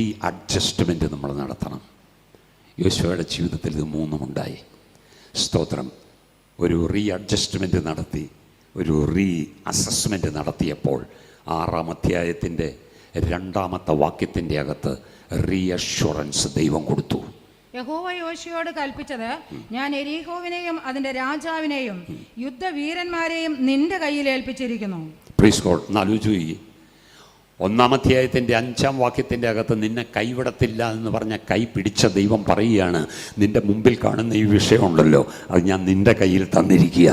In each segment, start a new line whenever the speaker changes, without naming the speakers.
ഈ അഡ്ജസ്റ്റ്മെന്റ് നമ്മൾ നടത്തണം. യോശുവയുടെ ജീവിതത്തിൽ ഇത് മൂന്നുമുണ്ടായി. സ്തോത്രം. ഒരു റീ അഡ്ജസ്റ്റ്മെന്റ് നടത്തി ഒരു റീ അസസ്മെന്റ് നടത്തിയപ്പോൾ ആറാം അധ്യായത്തിന്റെ രണ്ടാമത്തെ വാക്യത്തിന്റെ അകത്ത് റീ അഷ്വറൻസ് ദൈവം കൊടുത്തു.
യഹോവ യോശിയോട് കൽപ്പിച്ചത് ഞാൻ എരീഹോവിനെയും അതിന്റെ രാജാവിനെയും യുദ്ധവീരന്മാരെയും നിന്റെ കയ്യിൽ ഏൽപ്പിച്ചിരിക്കുന്നു.
പ്രീസ് ഗോഡ് നാലു ഒന്നാം അധ്യായത്തിന്റെ അഞ്ചാം വാക്യത്തിന്റെ അകത്ത് നിന്നെ കൈവിടത്തില്ല എന്ന് പറഞ്ഞ കൈ പിടിച്ച ദൈവം പറയുകയാണ് നിന്റെ മുമ്പിൽ കാണുന്ന ഈ വിഷയമുണ്ടല്ലോ അത് ഞാൻ നിന്റെ കയ്യിൽ തന്നിരിക്കുക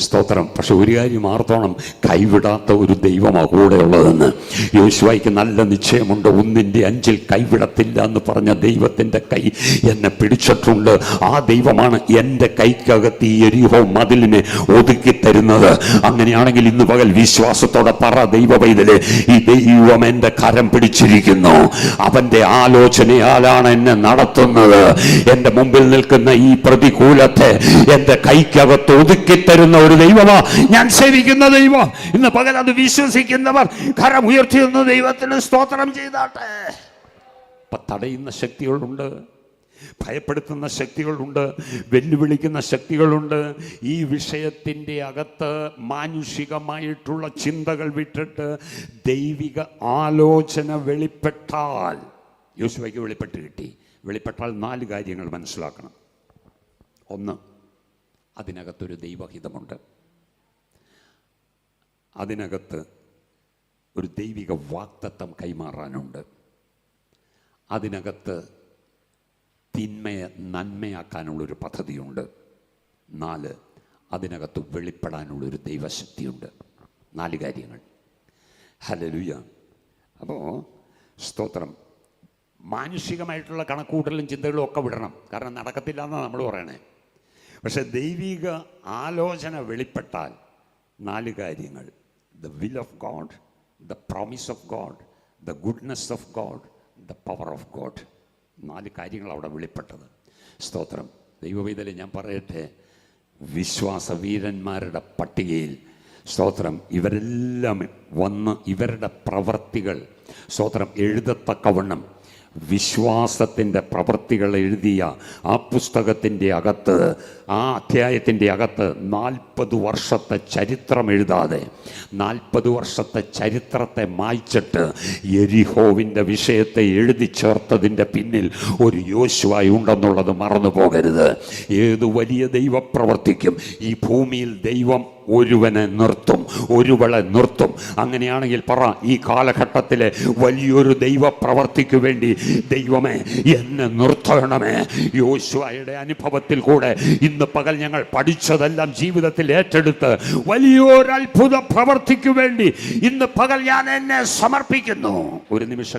സ്തോത്രം. പക്ഷെ ഒരു കാര്യം ആർത്തോണം കൈവിടാത്ത ഒരു ദൈവമാണ് കൂടെ ഉള്ളതെന്ന് യോശുവായിക്ക് നല്ല നിശ്ചയമുണ്ട്. ഒന്നിന്റെ അഞ്ചിൽ കൈവിടത്തില്ല എന്ന് പറഞ്ഞ ദൈവത്തിന്റെ കൈ എന്നെ പിടിച്ചിട്ടുണ്ട്. ആ ദൈവമാണ് എന്റെ കൈക്കകത്ത് ഈ എരിഹോ മതിലിനെ ഒതുക്കി തരുന്നത് അങ്ങനെയാണെങ്കിൽ ഇന്ന് പകൽ വിശ്വാസത്തോടെ പറ ദൈവ പൈതൽ ഈ ദൈവം എന്റെ കരം പിടിച്ചിരിക്കുന്നു. അവന്റെ ആലോചനയാലാണ് എന്നെ നടത്തുന്നത്. എന്റെ മുമ്പിൽ നിൽക്കുന്ന ഈ പ്രതികൂലത്തെ എന്റെ കൈക്കകത്ത് ഒതുക്കി തരുന്ന ഒരു ദൈവമാ. ഞാൻ സേവിക്കുന്ന ദൈവം. ഇന്ന് പകൽ അത് വിശ്വസിക്കുന്നവർ കരം ഉയർത്തിയെന്ന് ദൈവത്തിന് സ്തോത്രം ചെയ്താട്ടെ. അപ്പൊ തടയുന്ന ശക്തികളുണ്ട് ഭയപ്പെടുത്തുന്ന ശക്തികളുണ്ട് വെല്ലുവിളിക്കുന്ന ശക്തികളുണ്ട്. ഈ വിഷയത്തിന്റെ അകത്ത് മാനുഷികമായിട്ടുള്ള ചിന്തകൾ വിട്ടിട്ട് ദൈവിക ആലോചന വെളിപ്പെട്ടാൽ യോശുവയ്ക്ക് വെളിപ്പെട്ട് കിട്ടി. വെളിപ്പെട്ടാൽ നാല് കാര്യങ്ങൾ മനസ്സിലാക്കണം. ഒന്ന് അതിനകത്തൊരു ദൈവഹിതമുണ്ട്. അതിനകത്ത് ഒരു ദൈവിക വാക്തത്വം കൈമാറാനുണ്ട്. അതിനകത്ത് തിന്മയെ നന്മയാക്കാനുള്ളൊരു പദ്ധതിയുണ്ട്. നാല് അതിനകത്ത് വെളിപ്പെടാനുള്ളൊരു ദൈവശക്തിയുണ്ട്. നാല് കാര്യങ്ങൾ. ഹലലുയ അപ്പോൾ സ്തോത്രം. മാനുഷികമായിട്ടുള്ള കണക്കൂട്ടലും ചിന്തകളും ഒക്കെ വിടണം. കാരണം നടക്കത്തില്ല എന്നാണ് നമ്മൾ പറയണേ. പക്ഷെ ദൈവിക ആലോചന വെളിപ്പെട്ടാൽ നാല് കാര്യങ്ങൾ. The will of God the promise of God the goodness of God the power of God നാല് കാര്യങ്ങൾ അവിടെ വെളിപ്പെട്ടത്. സ്തോത്രം. ദൈവവേദന ഞാൻ പറയട്ടെ വിശ്വാസവീരന്മാരുടെ പട്ടികയിൽ സ്തോത്രം ഇവരെല്ലാം വന്ന് ഇവരുടെ പ്രവർത്തികൾ സ്തോത്രം എഴുതത്തക്കവണ്ണം വിശ്വാസത്തിന്റെ പ്രവൃത്തികൾ എഴുതിയ ആ പുസ്തകത്തിന്റെ അകത്ത് ആ അധ്യായത്തിന്റെ അകത്ത് നാൽപ്പത് വർഷത്തെ ചരിത്രം എഴുതാതെ നാൽപ്പത് വർഷത്തെ ചരിത്രത്തെ മായ്ച്ചിട്ട് എരിഹോവിന്റെ വിഷയത്തെ എഴുതി ചേർത്തതിന്റെ പിന്നിൽ ഒരു യോശുവായി ഉണ്ടെന്നുള്ളത് മറന്നു പോകരുത്. ഏത് വലിയ ദൈവപ്രവർത്തിക്കും ഈ ഭൂമിയിൽ ദൈവം ഒരുവനെ നിർത്തും ഒരുവളെ നിർത്തും. അങ്ങനെയാണെങ്കിൽ പറ ഈ കാലഘട്ടത്തിലെ വലിയൊരു ദൈവ പ്രവർത്തിക്ക് വേണ്ടി ദൈവമേ എന്നെ നിർത്തണമേ. യോശുവയുടെ അനുഭവത്തിൽ കൂടെ ഇന്ന് പകൽ ഞങ്ങൾ പഠിച്ചതെല്ലാം ജീവിതത്തിൽ ഏറ്റെടുത്ത് വലിയൊരു അത്ഭുത പ്രവർത്തിക്ക് വേണ്ടി ഇന്ന് പകൽ ഞാൻ എന്നെ സമർപ്പിക്കുന്നു. ഒരു നിമിഷം